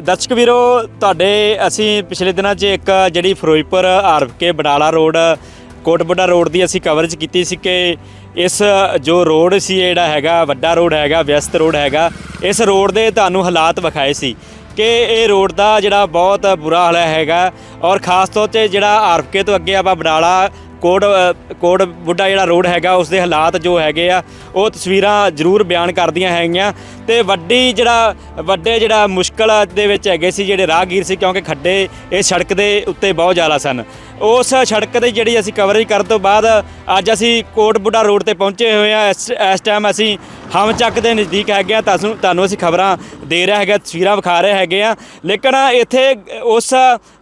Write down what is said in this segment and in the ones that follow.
ਦਰਸ਼ਕ ਵੀਰੋ, ਤੁਹਾਡੇ ਅਸੀਂ ਪਿਛਲੇ ਦਿਨਾਂ 'ਚ ਇੱਕ ਜਿਹੜੀ Firozpur R K Badala road, Kotbudda road ਦੀ ਅਸੀਂ ਕਵਰੇਜ ਕੀਤੀ ਸੀ ਕਿ ਇਸ ਜੋ ਰੋਡ ਸੀ ਜਿਹੜਾ ਹੈਗਾ, ਵੱਡਾ ਰੋਡ ਹੈਗਾ, ਵਿਅਸਤ ਰੋਡ ਹੈਗਾ, ਇਸ ਰੋਡ ਦੇ ਤੁਹਾਨੂੰ ਹਾਲਾਤ ਵਿਖਾਏ ਸੀ ਕਿ ਇਹ ਰੋਡ ਦਾ ਜਿਹੜਾ ਬਹੁਤ ਬੁਰਾ ਹਾਲ ਹੈਗਾ ਔਰ ਖਾਸ ਤੌਰ ਤੇ ਜਿਹੜਾ ਆਰਫਕੇ ਤੋਂ ਅੱਗੇ ਆਪਾਂ ਬਡਾਲਾ ਕੋਟ ਕੋਟ ਬੁੱਢਾ ਜਿਹੜਾ ਰੋਡ ਹੈਗਾ ਉਸ ਦੇ ਹਾਲਾਤ ਜੋ ਹੈਗੇ ਆ, ਉਹ ਤਸਵੀਰਾਂ ਜ਼ਰੂਰ ਬਿਆਨ ਕਰਦੀਆਂ ਹੈਗੀਆਂ। ਤੇ ਵੱਡੀ ਜਿਹੜਾ, ਵੱਡੇ ਜਿਹੜਾ ਮੁਸ਼ਕਲ ਦੇ ਵਿੱਚ ਹੈਗੇ ਸੀ, ਜਿਹੜੇ ਰਾਹਗੀਰ ਸੀ, ਕਿਉਂਕਿ ਖੱਡੇ ਇਹ ਸੜਕ ਦੇ ਉੱਤੇ ਬਹੁਤ ਜ਼ਿਆਦਾ ਸਨ। ਉਸ ਸੜਕ ਦੀ ਜਿਹੜੀ ਅਸੀਂ ਕਵਰੇਜ ਕਰਨ ਤੋਂ ਬਾਅਦ, ਅੱਜ ਅਸੀਂ ਕੋਟ ਬੁੱਢਾ ਰੋਡ ਤੇ ਪਹੁੰਚੇ ਹੋਏ ਆ। ਇਸ ਟਾਈਮ ਅਸੀਂ ਹਮ ਚੱਕ ਦੇ ਨਜ਼ਦੀਕ ਹੈਗੇ ਆ ਤੁਹਾਨੂੰ ਤੁਹਾਨੂੰ ਅਸੀਂ ਖਬਰਾਂ ਦੇ ਰਿਹਾ ਹੈਗਾ, ਤਸਵੀਰਾਂ ਵਿਖਾ ਰਹੇ ਹੈਗੇ ਆ। ਲੇਕਿਨ ਇੱਥੇ ਉਸ,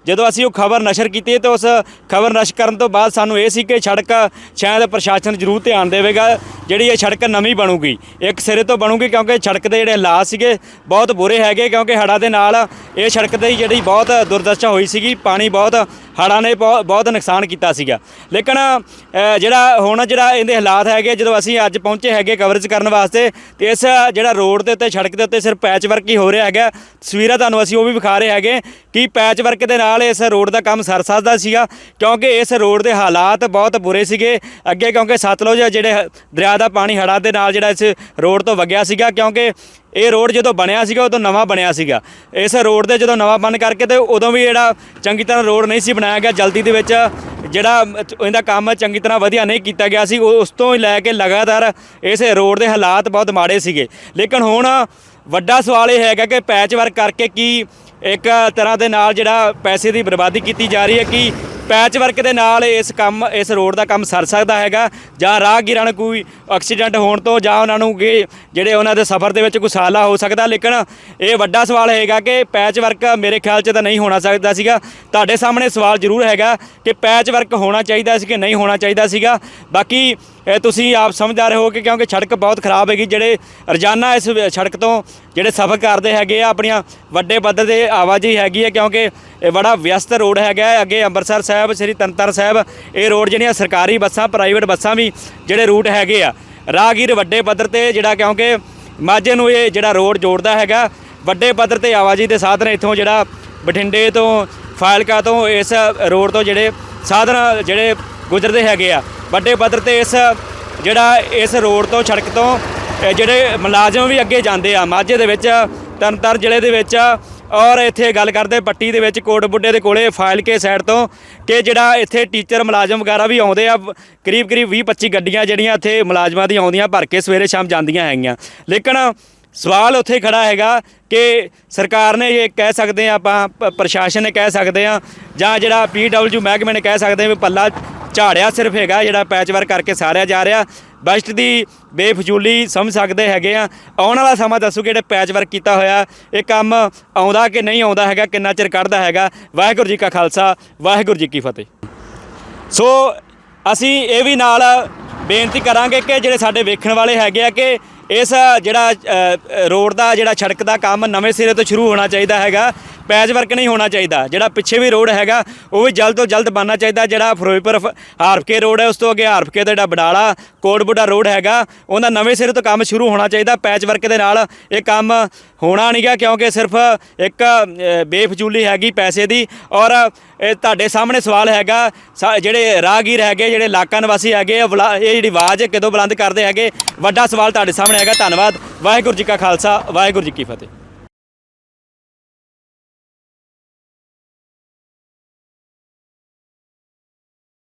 ਜਦੋਂ ਅਸੀਂ ਉਹ ਖਬਰ ਨਸ਼ਰ ਕੀਤੀ, ਤਾਂ ਉਸ ਖਬਰ ਨਸ਼ਰ ਕਰਨ ਤੋਂ ਬਾਅਦ ਸਾਨੂੰ ਇਹ ਸੀ ਕਿ ਸੜਕ, ਸ਼ਾਇਦ ਪ੍ਰਸ਼ਾਸਨ ਜ਼ਰੂਰ ਧਿਆਨ ਦੇਵੇਗਾ। ਜਿਹੜੀ ਇਹ ਸੜਕ ਨਵੀਂ ਬਣੂਗੀ, ਇੱਕ ਸਿਰੇ ਤੋਂ ਬਣੂਗੀ ਕਿਉਂਕਿ ਸੜਕ ਦੇ ਜਿਹੜੇ ਹਾਲਾਤ ਸੀਗੇ ਬਹੁਤ ਬੁਰੇ ਹੈਗੇ ਕਿਉਂਕਿ ਹੜ੍ਹਾਂ ਦੇ ਨਾਲ ਇਹ ਸੜਕ ਦੀ ਜਿਹੜੀ ਬਹੁਤ ਦੁਰਦਸ਼ਾ ਹੋਈ ਸੀਗੀ, ਪਾਣੀ ਬਹੁਤ, ਹੜ੍ਹਾਂ ਨੇ ਬਹੁਤ ਬਹੁਤ ਨੁਕਸਾਨ ਕੀਤਾ ਸੀਗਾ। ਲੇਕਿਨ ਜਿਹੜਾ ਹੁਣ ਜਿਹੜਾ ਇਹਦੇ ਹਾਲਾਤ ਹੈਗੇ, ਜਦੋਂ ਅਸੀਂ ਅੱਜ ਪਹੁੰਚੇ ਹੈਗੇ ਕਵਰੇਜ ਕਰਨ ਵਾਸਤੇ, ਤੇ ਇਸ ਜਿਹੜਾ ਰੋਡ ਦੇ ਉੱਤੇ, ਸੜਕ ਦੇ ਉੱਤੇ ਸਿਰਫ ਪੈਚ ਵਰਕ ਹੀ ਹੋ ਰਿਹਾ ਹੈਗਾ। ਤਸਵੀਰਾਂ ਤੁਹਾਨੂੰ ਅਸੀਂ ਉਹ ਵੀ ਵਿਖਾ ਰਹੇ ਹੈਗੇ ਕਿ ਪੈਚ ਵਰਕ ਦੇ ਨਾਲ ਇਸ ਰੋਡ ਦਾ ਕੰਮ ਸਰ ਸਕਦਾ ਸੀਗਾ, ਕਿਉਂਕਿ ਇਸ ਰੋਡ ਦੇ ਹਾਲਾਤ ਬਹੁਤ ਬੁਰੇ ਸੀਗੇ। ਅੱਗੇ ਕਿਉਂਕਿ ਸਤਲੁਜ ਜਿਹੜੇ ਦਰਿਆ ਦਾ ਪਾਣੀ ਹੜ੍ਹਾਂ ਦੇ ਨਾਲ ਜਿਹੜਾ ਇਸ ਰੋਡ ਤੋਂ ਵਗਿਆ ਸੀਗਾ, ਕਿਉਂਕਿ ਇਹ ਰੋਡ ਜਦੋਂ ਬਣਿਆ ਸੀਗਾ, ਉਦੋਂ ਨਵਾਂ ਬਣਿਆ ਸੀਗਾ। ਇਸ ਰੋਡ ਦੇ ਜਦੋਂ ਨਵਾਂ ਬਣ ਕਰਕੇ ਤੇ ਉਦੋਂ ਵੀ ਜਿਹੜਾ ਚੰਗੀ ਤਰ੍ਹਾਂ ਰੋਡ ਨਹੀਂ ਸੀ ਬਣਾਇਆ ਗਿਆ, ਜਲਦੀ ਦੇ ਵਿੱਚ ਜਿਹੜਾ ਇਹਦਾ ਕੰਮ ਚੰਗੀ ਤਰ੍ਹਾਂ ਵਧੀਆ ਨਹੀਂ ਕੀਤਾ ਗਿਆ ਸੀ, ਉਹ- ਉਸ ਤੋਂ ਹੀ ਲੈ ਕੇ ਲਗਾਤਾਰ ਇਸ ਰੋਡ ਦੇ ਹਾਲਾਤ ਬਹੁਤ ਮਾੜੇ ਸੀਗੇ। ਲੇਕਿਨ ਹੁਣ ਵੱਡਾ ਸਵਾਲ ਇਹ ਹੈਗਾ ਕਿ ਪੈਚ ਵਰਕ ਕਰਕੇ ਕੀ ਇੱਕ ਤਰ੍ਹਾਂ ਦੇ ਨਾਲ ਜਿਹੜਾ ਪੈਸੇ ਦੀ ਬਰਬਾਦੀ ਕੀਤੀ ਜਾ ਰਹੀ ਹੈ, ਕਿ ਪੈਚ ਵਰਕ ਦੇ ਨਾਲ ਇਸ ਕੰਮ, ਇਸ ਰੋਡ ਦਾ ਕੰਮ ਸਰ ਸਕਦਾ ਹੈਗਾ, ਜਾਂ ਰਾਹਗੀਰਾਂ ਨੂੰ ਕੋਈ ਐਕਸੀਡੈਂਟ ਹੋਣ ਤੋਂ ਜਾਂ ਉਹਨਾਂ ਨੂੰ ਕਿ ਜਿਹੜੇ ਉਹਨਾਂ ਦੇ ਸਫ਼ਰ ਦੇ ਵਿੱਚ ਕੋਈ ਸਾਲਾ ਹੋ ਸਕਦਾ, ਲੇਕਿਨ ਇਹ ਵੱਡਾ ਸਵਾਲ ਹੈਗਾ ਕਿ ਪੈਚ ਵਰਕ ਮੇਰੇ ਖਿਆਲ 'ਚ ਤਾਂ ਨਹੀਂ ਹੋਣਾ ਸਕਦਾ ਸੀਗਾ। ਤੁਹਾਡੇ ਸਾਹਮਣੇ ਸਵਾਲ ਜ਼ਰੂਰ ਹੈਗਾ ਕਿ ਪੈਚ ਵਰਕ ਹੋਣਾ ਚਾਹੀਦਾ ਸੀ ਕਿ ਨਹੀਂ ਹੋਣਾ ਚਾਹੀਦਾ ਸੀਗਾ। ਬਾਕੀ ਇਹ ਤੁਸੀਂ ਆਪ ਸਮਝਦਾ ਰਹੇ ਹੋ ਕਿ ਕਿਉਂਕਿ ਸੜਕ ਬਹੁਤ ਖਰਾਬ ਹੈਗੀ, ਜਿਹੜੇ ਰੋਜ਼ਾਨਾ ਇਸ ਸੜਕ ਤੋਂ ਜਿਹੜੇ ਸਫ਼ਰ ਕਰਦੇ ਹੈਗੇ ਆ, ਆਪਣੀਆਂ ਵੱਡੇ ਪੱਧਰ 'ਤੇ ਆਵਾਜਾਈ ਹੈਗੀ ਹੈ, ਕਿਉਂਕਿ ਇਹ ਬੜਾ ਵਿਅਸਤ ਰੋਡ ਹੈਗਾ ਅੱਗੇ ਅੰਮ੍ਰਿਤਸਰ ਸਾਹਿਬ, ਸ੍ਰੀ ਤੰਤਰ ਸਾਹਿਬ, ਇਹ ਰੋਡ ਜਿਹੜੀਆਂ ਸਰਕਾਰੀ ਬੱਸਾਂ ਪ੍ਰਾਈਵੇਟ ਬੱਸਾਂ ਵੀ ਜਿਹੜੇ ਰੂਟ ਹੈਗੇ ਆ। ਰਾਹਗੀਰ ਵੱਡੇ ਪੱਧਰ ਤੇ ਜਿਹੜਾ ਕਿਉਂਕਿ ਮਾਝੇ ਨੂੰ ਇਹ ਜਿਹੜਾ ਰੋਡ ਜੋੜਦਾ ਹੈਗਾ, ਵੱਡੇ ਪੱਧਰ ਤੇ ਆਵਾਜਾਈ ਦੇ ਸਾਧਨ ਇੱਥੋਂ ਜਿਹੜਾ ਬਠਿੰਡੇ ਤੋਂ ਫਾਇਲਕਾ ਤੋਂ ਇਸ ਰੋਡ ਤੋਂ ਜਿਹੜੇ ਸਾਧਨ ਜਿਹੜੇ ਗੁਜ਼ਰਦੇ ਹੈਗੇ ਆ। ਵੱਡੇ ਪੱਧਰ ਤੇ ਇਸ ਜਿਹੜਾ ਇਸ ਰੋਡ ਤੋਂ ਸੜਕ ਤੋਂ ਜਿਹੜੇ ਮੁਲਾਜ਼ਮ ਵੀ ਅੱਗੇ ਜਾਂਦੇ ਆ। ਮਾਝੇ ਦੇ ਵਿੱਚ ਤਰਨਤਾਰਨ ਜ਼ਿਲ੍ਹੇ ਦੇ ਵਿੱਚ ਔਰ ਇੱਥੇ ਗੱਲ ਕਰਦੇ ਪੱਟੀ ਦੇ ਵਿੱਚ ਕੋਟ ਬੁੱਢੇ ਦੇ ਕੋਲੇ ਫਾਇਲਕੇ ਸਾਈਡ ਤੋਂ ਕਿ ਜਿਹੜਾ ਇੱਥੇ ਟੀਚਰ ਮੁਲਾਜ਼ਮ ਵਗੈਰਾ ਵੀ ਆਉਂਦੇ ਆ, ਕਰੀਬ ਕਰੀਬ 20 25 ਗੱਡੀਆਂ ਜਿਹੜੀਆਂ ਇੱਥੇ ਮੁਲਾਜ਼ਮਾਂ ਦੀਆਂ ਆਉਂਦੀਆਂ, ਭਰ ਕੇ ਸਵੇਰੇ ਸ਼ਾਮ ਜਾਂਦੀਆਂ ਹੈਗੀਆਂ। ਲੇਕਿਨ ਸਵਾਲ ਉੱਥੇ ਖੜਾ ਹੈਗਾ ਕਿ ਸਰਕਾਰ ਨੇ ਇਹ ਕਹਿ ਸਕਦੇ ਆ, ਆਪਾਂ ਪ- ਪ੍ਰਸ਼ਾਸਨ ਨੇ ਕਹਿ ਸਕਦੇ ਆ, ਜਾਂ ਜਿਹੜਾ ਪੀਡਬਲਯੂ ਮਹਿਕਮੇ ਨੇ ਕਹਿ ਸਕਦੇ ਆ ਵੀ ਪੱਲਾ ਝਾੜਿਆ ਸਿਰਫ ਹੈਗਾ, ਜਿਹੜਾ ਪੈਚਵਰ ਕਰਕੇ ਸਾਰਿਆ ਜਾ ਰਿਹਾ। ਬਜਟ ਦੀ ਬੇਫਜ਼ੂਲੀ ਸਮਝ ਸਕਦੇ ਹੈਗੇ ਆ। ਆਉਣ ਵਾਲਾ ਸਮਾਂ ਦੱਸੂ ਕਿ ਜਿਹੜੇ ਪੈਚ ਵਰਕ ਕੀਤਾ ਹੋਇਆ। ਇਹ ਕੰਮ ਆਉਂਦਾ ਕਿ ਨਹੀਂ ਆਉਂਦਾ ਹੈਗਾ, ਕਿੰਨਾ ਚਿਰ ਕੱਢਦਾ ਹੈਗਾ। ਵਾਹਿਗੁਰੂ ਜੀ ਕਾ ਖਾਲਸਾ, ਵਾਹਿਗੁਰੂ ਜੀ ਕੀ ਫਤਿਹ। ਸੋ ਅਸੀਂ ਇਹ ਵੀ ਨਾਲ ਬੇਨਤੀ ਕਰਾਂਗੇ ਕਿ ਜਿਹੜੇ ਸਾਡੇ ਵੇਖਣ ਵਾਲੇ ਹੈਗੇ ਆ ਕਿ ਇਸ ਜਿਹੜਾ ਰੋਡ ਦਾ, ਜਿਹੜਾ ਸੜਕ ਦਾ ਕੰਮ ਨਵੇਂ ਸਿਰੇ ਤੋਂ ਸ਼ੁਰੂ ਹੋਣਾ ਚਾਹੀਦਾ ਹੈਗਾ। ਪੈਚ ਵਰਕ ਨਹੀਂ ਹੋਣਾ ਚਾਹੀਦਾ। ਜਿਹੜਾ ਪਿੱਛੇ ਵੀ ਰੋਡ ਹੈਗਾ, ਉਹ ਵੀ ਜਲਦ ਤੋਂ ਜਲਦ ਬਣਨਾ ਚਾਹੀਦਾ। ਜਿਹੜਾ ਫਿਰੋਜ਼ਪੁਰ ਫ- ਹਾਰਫਕੇ ਰੋਡ ਹੈ, ਉਸ ਤੋਂ ਅੱਗੇ ਹਾਰਫਕੇ ਦਾ ਜਿਹੜਾ ਬਡਾਲਾ, ਕੋਟਬੁੱਡਾ ਰੋਡ ਹੈਗਾ ਉਹਦਾ ਨਵੇਂ ਸਿਰੇ ਤੋਂ ਕੰਮ ਸ਼ੁਰੂ ਹੋਣਾ ਚਾਹੀਦਾ। ਪੈਚ ਵਰਕ ਦੇ ਨਾਲ ਇਹ ਕੰਮ ਹੋਣਾ ਨਹੀਂਗਾ ਕਿਉਂਕਿ ਸਿਰਫ ਇੱਕ ਬੇਫਜ਼ੂਲੀ ਹੈਗੀ ਪੈਸੇ ਦੀ। ਔਰ ਇਹ ਤੁਹਾਡੇ ਸਾਹਮਣੇ ਸਵਾਲ ਹੈਗਾ, ਸਾ- ਜਿਹੜੇ ਰਾਹਗੀਰ ਹੈਗੇ, ਜਿਹੜੇ ਇਲਾਕਾ ਨਿਵਾਸੀ ਹੈਗੇ, ਇਹ ਬੁਲਾ- ਇਹ ਜਿਹੜੀ ਆਵਾਜ਼ ਕਦੋਂ ਬੁਲੰਦ ਕਰਦੇ ਹੈਗੇ? ਵੱਡਾ ਸਵਾਲ ਤੁਹਾਡੇ ਸਾਹਮਣੇ ਹੈਗਾ। ਧੰਨਵਾਦ। ਵਾਹਿਗੁਰੂ ਜੀ ਕਾ ਖਾਲਸਾ, ਵਾਹਿਗੁਰੂ ਜੀ ਕੀ ਫਤਿਹ।